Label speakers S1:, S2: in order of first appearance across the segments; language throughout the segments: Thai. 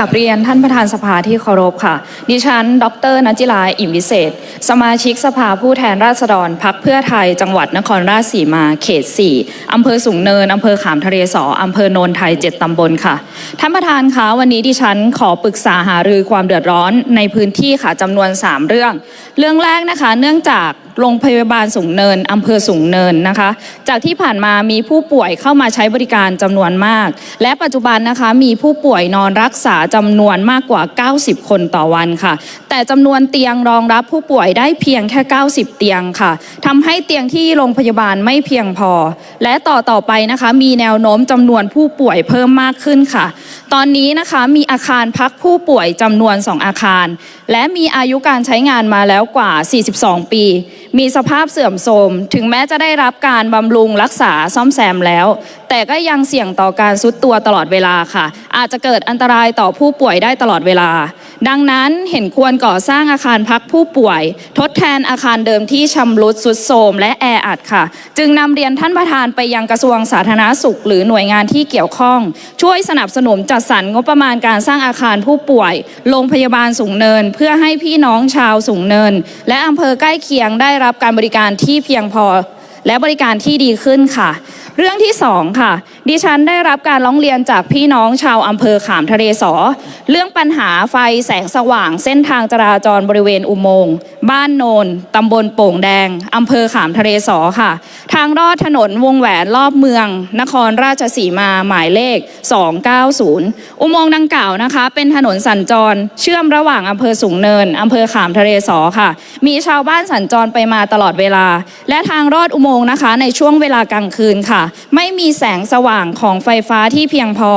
S1: กราบเรียนท่านประธานสภาที่เคารพค่ะ ดิฉัน ดรนจิลา อิ่มวิเศษ สมาชิกสภาผู้แทนราษฎรพักเพื่อไทย จังหวัดนครราชสีมา เขต 4 อำเภอสูงเนิน อำเภอขามทะเลสอ อำเภอโนนไทย 7 ตำบลค่ะ ท่านประธานคะ วันนี้ดิฉันขอปรึกษาหารือความเดือดร้อนในพื้นที่ค่ะจำนวน 3 เรื่อง เรื่องแรกนะคะ เนื่องจาก โรงพยาบาลสูงเนินอำเภอสูงเนินนะคะ จากที่ผ่านมามีผู้ป่วยเข้ามาใช้บริการจำนวนมาก และปัจจุบันนะคะมีผู้ป่วยนอนรักษาจำนวนมากกว่า 90 คนต่อวันค่ะ แต่จำนวนเตียงรองรับผู้ป่วยได้เพียงแค่ 90 เตียงค่ะทำให้เตียงที่โรงพยาบาลไม่เพียงพอ และต่อต่อไปนะคะมีแนวโน้มจำนวนผู้ป่วยเพิ่มมากขึ้นค่ะ ตอนนี้นะคะมีอาคารพักผู้ป่วยจำนวน 2 อาคาร และมีอายุการใช้งานมาแล้วกว่า 42 ปีมีสภาพเสื่อมโทรมถึงแม้จะได้รับการบำรุงรักษาซ่อมแซมแล้ว แต่ก็ยังเสี่ยงต่อการซุดตัวตลอดเวลาค่ะ อาจจะเกิดอันตรายต่อผู้ป่วยได้ตลอดเวลา ดังนั้นเห็นควรก่อสร้างอาคารพักผู้ป่วย ทดแทนอาคารเดิมที่ชำรุดสุดโทรมและแออัดค่ะ จึงนำเรียนท่านประธานไปยังกระทรวงสาธารณสุข หรือหน่วยงานที่เกี่ยวข้อง ช่วยสนับสนุนจัดสรรงบประมาณการสร้างอาคารผู้ป่วย โรงพยาบาลสูงเนิน เพื่อให้พี่น้องชาวสูงเนิน และอำเภอใกล้เคียงได้รับการบริการที่เพียงพอและบริการที่ดีขึ้นค่ะ เรื่องที่สองค่ะ ดิฉันได้รับการร้องเรียนจากพี่น้องชาวอำเภอขามทะเลสอ เรื่องปัญหาไฟแสงสว่างเส้นทางจราจรบริเวณอุโมงค์บ้านโนนตำบลโป่งแดงอำเภอขามทะเลสอค่ะ ทางรอดถนนวงแหวนรอบเมือง นครราชสีมาหมายเลข 290 อุโมงค์ดังกล่าวนะคะ เป็นถนนสัญจรเชื่อมระหว่างอำเภอสูงเนินอำเภอขามทะเลสอค่ะ มีชาวบ้านสัญจรไปมาตลอดเวลา และทางรอดอุโมงค์นะคะ ในช่วงเวลากลางคืนค่ะไม่มีแสงสว่างของไฟฟ้าที่เพียงพอ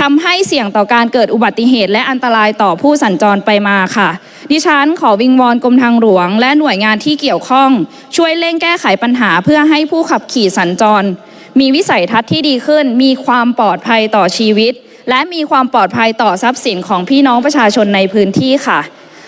S1: ทำให้เสี่ยงต่อการเกิดอุบัติเหตุ และอันตรายต่อผู้สัญจรไปมาค่ะ ดิฉันขอวิงวอนกรมทางหลวง และหน่วยงานที่เกี่ยวข้อง ช่วยเร่งแก้ไขปัญหาเพื่อให้ผู้ขับขี่สัญจร มีวิสัยทัศน์ที่ดีขึ้น มีความปลอดภัยต่อชีวิต และมีความปลอดภัยต่อทรัพย์สินของพี่น้องประชาชนในพื้นที่ค่ะ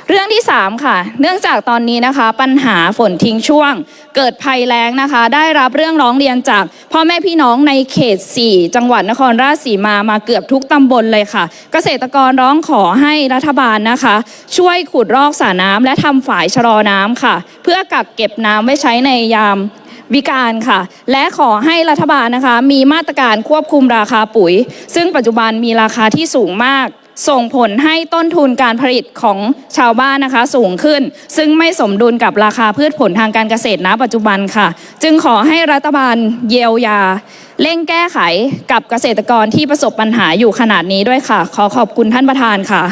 S1: เรื่องที่ 3 ค่ะ เนื่องจากตอนนี้นะคะ ปัญหาฝนทิ้งช่วง เกิดภัยแล้งนะคะ ได้รับเรื่องร้องเรียนจาก พ่อแม่พี่น้องในเขต 4 จังหวัดนครราชสีมามาเกือบทุกตำบลเลยค่ะ เกษตรกรร้องขอให้รัฐบาลนะคะ ช่วยขุดรอกสระน้ำและทำฝายชะลอน้ำค่ะ เพื่อกักเก็บน้ำไว้ใช้ในยามวิการค่ะ และขอให้รัฐบาลนะคะ มีมาตรการควบคุมราคาปุ๋ย ซึ่งปัจจุบันมีราคาที่สูงมาก ส่งผลให้ต้นทุนการผลิตของชาวบ้านนะคะสูงขึ้น ซึ่งไม่สมดุลกับราคาพืชผลทางการเกษตรณปัจจุบันค่ะ จึงขอให้รัฐบาลเยียวยา เร่งแก้ไขกับเกษตรกรที่ประสบปัญหาอยู่ขนาดนี้ด้วยค่ะ ขอขอบคุณท่านประธานค่ะ